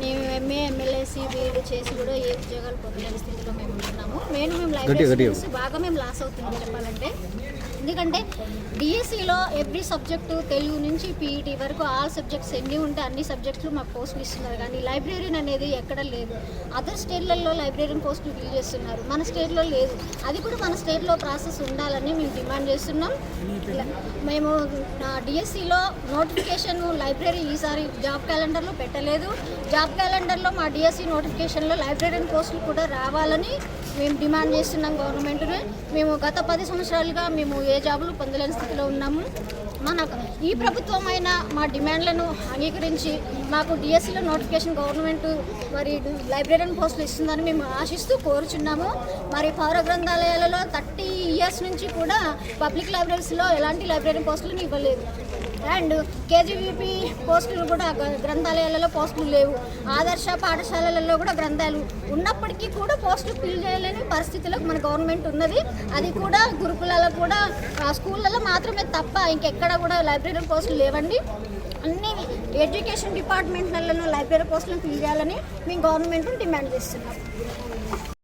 మేము MA ఎమ్మెల్యేసి BEd చేసి కూడా ఏ ఉద్యోగాలు పొందలేని స్థితిలో మేము ఉంటున్నాము. మెయిన్ మేము. స్టూడెంట్స్ బాగా మేము లాస్ అవుతున్నాం చెప్పాలంటే. ఎందుకంటే డిఎస్సిలో ఎవ్రీ సబ్జెక్టు తెలుగు నుంచి పీఈటీ వరకు ఆల్ సబ్జెక్ట్స్ ఎన్ని ఉంటే అన్ని సబ్జెక్టులు మాకు పోస్టులు ఇస్తున్నారు. కానీ లైబ్రరీన్ అనేది ఎక్కడ లేదు. అదర్ స్టేట్లలో లైబ్రరీన్ పోస్టులు ఫిల్ చేస్తున్నారు. మన స్టేట్లో లేదు. అది కూడా మన స్టేట్లో ప్రాసెస్ ఉండాలని మేము డిమాండ్ చేస్తున్నాం. మేము డిఎస్సిలో నోటిఫికేషన్ లైబ్రరీ ఈసారి జాబ్ క్యాలెండర్లో పెట్టలేదు. జాబ్ క్యాలెండర్లో మా డిఎస్సి నోటిఫికేషన్లో లైబ్రరీన్ పోస్టులు కూడా రావాలని మేము డిమాండ్ చేస్తున్నాం గవర్నమెంట్ని. మేము గత పది సంవత్సరాలుగా మేము ఏ జాబులు పొందలేని స్థితిలో ఉన్నాము. మన ఈ ప్రభుత్వం అయినా మా డిమాండ్లను అంగీకరించి మాకు డిఎస్సిలో నోటిఫికేషన్ గవర్నమెంట్ మరి లైబ్రరీ పోస్టులు ఇస్తుందని మేము ఆశిస్తూ కోరుచున్నాము. మరి పౌర గ్రంథాలయాలలో థర్టీ ఇయర్స్ నుంచి కూడా పబ్లిక్ లైబ్రరీస్లో ఎలాంటి లైబ్రరీ పోస్టులను ఇవ్వలేదు. అండ్ కేజీవీపీ పోస్టులు కూడా గ్రంథాలయాలలో పోస్టులు లేవు. ఆదర్శ పాఠశాలలలో కూడా గ్రంథాలు ఉన్నప్పటికీ కూడా పోస్టులు ఫిల్ చేయలేని పరిస్థితిలో మన గవర్నమెంట్ ఉన్నది. అది కూడా గురుకులలో కూడా స్కూళ్ళలో మాత్రమే తప్ప ఇంకెక్కడ కూడా లైబ్రరీ పోస్టులు లేవండి. అన్ని ఎడ్యుకేషన్ డిపార్ట్మెంట్లలో లైబ్రరీ పోస్టులను ఫిల్ చేయాలని మేము గవర్నమెంట్ను డిమాండ్ చేస్తున్నాం.